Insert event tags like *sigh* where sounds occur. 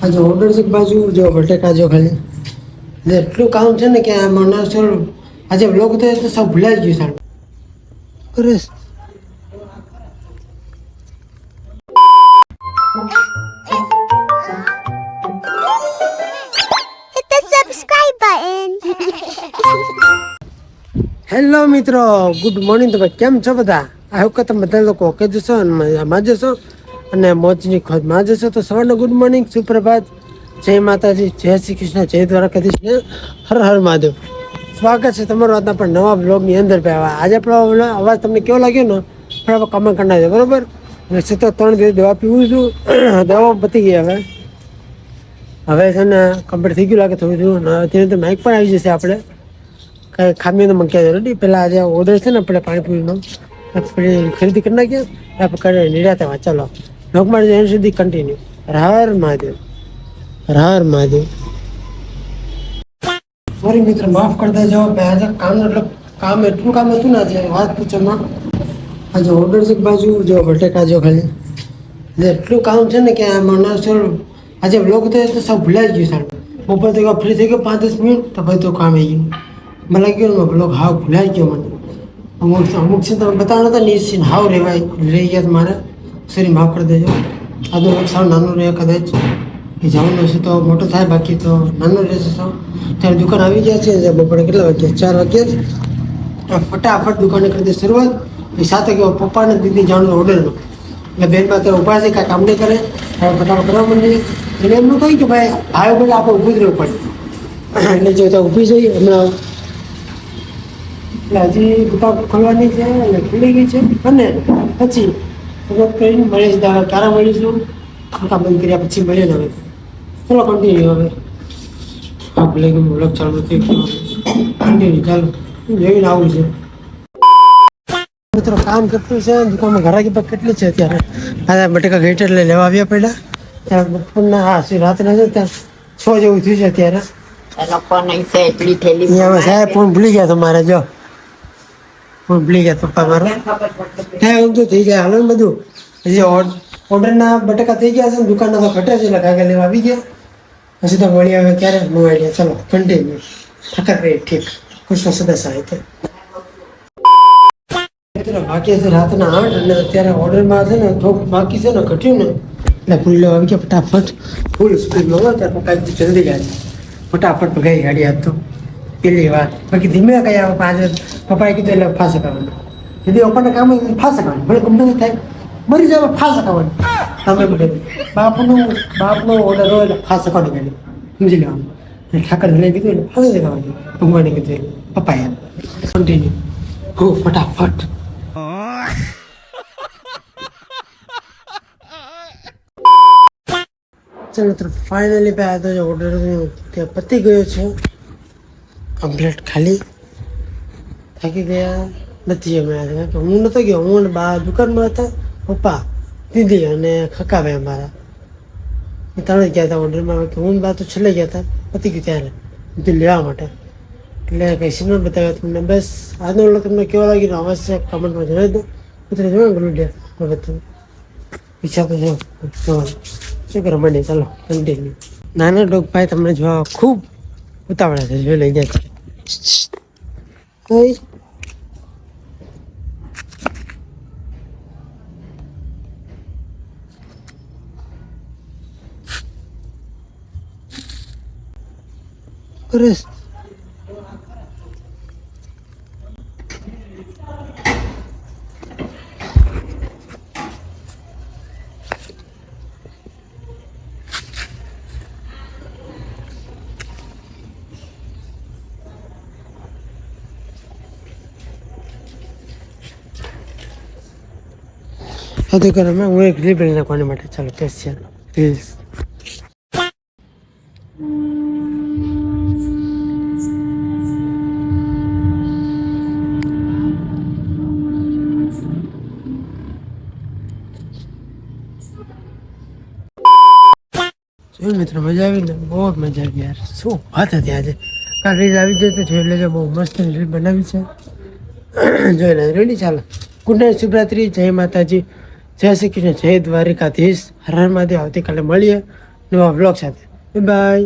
આજે ઓર્ડર છે બાજુ જો બટેકા જો ખાલી. એટલે એટલું કામ છે ને કે આ મને સર આજે બ્લોગ તો સૌ ભૂલાઈ ગયું સાહેબ. button. હેલો મિત્રો. ગુડ મોર્નિંગ તમે કેમ છો બધા? આ વખત તમે બધા લોકો ઓકે જશો અને મજા જશો અને મોજની ખોજમાં છો તો સવારનો ગુડ મોર્નિંગ સુપ્રભાત. જય માતાજી, જય શ્રી કૃષ્ણ, જય દ્વારકાધીશ ને હર હર મહાદેવ. સ્વાગત છે તમારો આજના પણ નવા બ્લોગની અંદર ભાઈ. આજે આપણો અવાજ તમને કેવો લાગ્યો ને? બરાબર કમેન્ટ કરી નાખજો, બરોબર? અને સતત ત્રણ દિવસ દવા પીવું છું. *clears throat* દવા પતી ગઈ હવે. હવે છે ને કમ્પ્લીટ થઈ ગયું લાગે થોડું થોડું. અત્યારે તો માઇક પણ આવી જશે આપણે. કાંઈ ખામી તો મંક્યા જરૂર પહેલાં આજે ઓર્ડર છે ને આપણે પાણીપુરીનો. ખરીદી કરી નાખીએ. આપણે નિરાતે ચાલો. લોકમાર એન્ડ સુધી કન્ટિન્યુ હર મહાદેવ. હર મહાદેવ. સોરી મિત્ર, માફ કરતા જાઓ. મેં આજે કામ એટલે કામ એટલું કામ હતું ને આજે, વાત પૂછવામાં. આજે ઓર્ડર છે બાજુ, જો બટેકા જો ખાલી. એટલે એટલું કામ છે ને કે મને સર, આજે બ્લોગ તો સૌ ભૂલાઈ ગયું સાહેબ. બપોર તો ફ્રી થઈ ગયો પાંચ દસ મિનિટ, તો ભાઈ તો કામ આવી ગયું. મને લાગ્યું ને બ્લોક હાવ ભૂલાઈ ગયો મને. અમુક અમુક છે તમે બતાવવા નતા ની સીન હાવ રહેવાય રહી ગયા મારે. સોરી માફ કરી દેજો. આજનું તો સાવ નાનું રહે કદાચ. એ જવાનું હશે તો મોટો થાય, બાકી તો નાનું રહેશે તો. ત્યારે દુકાન આવી ગયા છે બપોરે કેટલા વાગ્યા? ચાર વાગ્યા છે. ફટાફટ દુકાને કરી દે શરૂઆત. એ સાથે કે પપ્પાને દીદી જાણું ઓર્ડરનો એટલે બેનમાં તો ઊભા છે, કાંઈ કામ નહીં કરે. ફટાફટ કરવા માંડી એટલે એમનું કહ્યું કે ભાઈ ભાઈ બધા આપણે ઊભું જ રહેવું પડે. એટલે જો ત્યાં ઊભી જઈએ, હમણાં. એટલે હજી દુકાન ખોલવાની છે એટલે ખુલી ગઈ છે. અને પછી શરૂઆત કરીને મળીશ હવે તારા મળીશું દુકાન બંધ કર્યા પછી મળીએ ને હવે. ચલો કન્ટિન્યુ હવે. ગયું બ્લોગ ચાલુ નથી કન્ટિન્યુ ચાલો. જોઈને આવું છે. મિત્રો કામ કેટલું છે. દુકાનમાં ઘરાકી પર કેટલી છે અત્યારે? આ બટેકા ગેટ એટલે લેવા આવ્યા પડ્યા. ત્યાં બપોરના હા શ્રી રાતના છે ત્યાં છ જેવું થયું છે અત્યારે. સાહેબ ફોન ભૂલી ગયા તમારે જો. ભૂલી ગયા પપ્પા મારા હા એવું તો થઈ જાય હાલો બધું. હજી ઓર્ડરના બટાકા થઈ ગયા છે ને, દુકાનના તો ઘટે છે, એટલે લેવા આવી ગયા. પછી તો મળી આવે ક્યારે નો આઈડિયા ચાલો કન્ટિન્યુ ઠાકર રહી, ઠીક. કૃષ્ણ સદા સાહિત્ય બાકી છે રાતના આઠ અને અત્યારે ઓર્ડરમાં છે ને, થોડુંક બાકી છે ને, ઘટ્યું ને, એટલે ફૂલ આવી ગયા ફટાફટ. ફૂલ સ્પીડમાં હોય, ત્યારે કીધું જલ્દી ગયા છે ફટાફટ ભગાઈ ગાડી આજ તો. પેલી વાત. બાકી ધીમે કયા પાંચ પપ્પાએ કીધું એટલે ફાસ કરવાનું ଯଦି આપણને કામ ફાસ કરવાનું ભલે ગમે થાય, મરી જાય ફાસ કરવાનું તમે બધે બાપનું, બાપનો ઓર્ડર હોય એટલે ફાસ કરવાની ગાડી સમજી લેવાનું ઠાકર લઈ કીધું એટલે ફાસ કરવાનું ભગવાને કીધું એટલે. પપ્પાએ કન્ટિન્યુ હો, ફટાફટ. ચાલો, તો ફાઇનલી તો જે ઓર્ડર ત્યાં પતી ગયો છે. કમ્પ્લીટ ખાલી. થાકી ગયા. નથી અમે કે હું નતો ગયો. હું અને બા દુકાનમાં હતા. પપ્પા દીદી અને ખકાભાઈ અમારા. એ ત્રણ ગયા હતા ઓર્ડરમાં. કે હું બા તો છેલ્લે ગયા હતા. પતી ગયું ત્યારે. બધું લેવા માટે. એટલે કંઈ સિનેમા બતાવ્યો તમને. બસ આજનો વ્લોગ તમને કેવો લાગ્યો અવશ્ય કમેન્ટમાં જણાવી દો. મિત્રો જોવા ગયું ડે બધું ઈચ્છા તો જો શું કરો મને ચાલો કન્ટિન્યુ નાના ડોગ ભાઈ તમને જોવા ખૂબ ઉતાવળા છે. જોઈ લઈ જાય છે ઓય. અરે હા તો કરો કરવામાં હું એક રીલ નાખવાની માટે. ચાલો સ્પેશિયલ રીલ્સ જોયું મિત્રો, મજા આવી ને? બહુ મજા આવી યાર. શું વાત હતી આજે? કાલ રીલ આવી તો જોઈ લેજો. બહુ મસ્ત રીલ બનાવી છે. જોઈ લે રેડી ચાલો. ગુડ નાઇટ શિવરાત્રી જય માતાજી. જય શ્રી કૃષ્ણ જય દ્વારિકાધીશ. હર આવતીકાલે મળીએ નવા બ્લોગ સાથે. બાય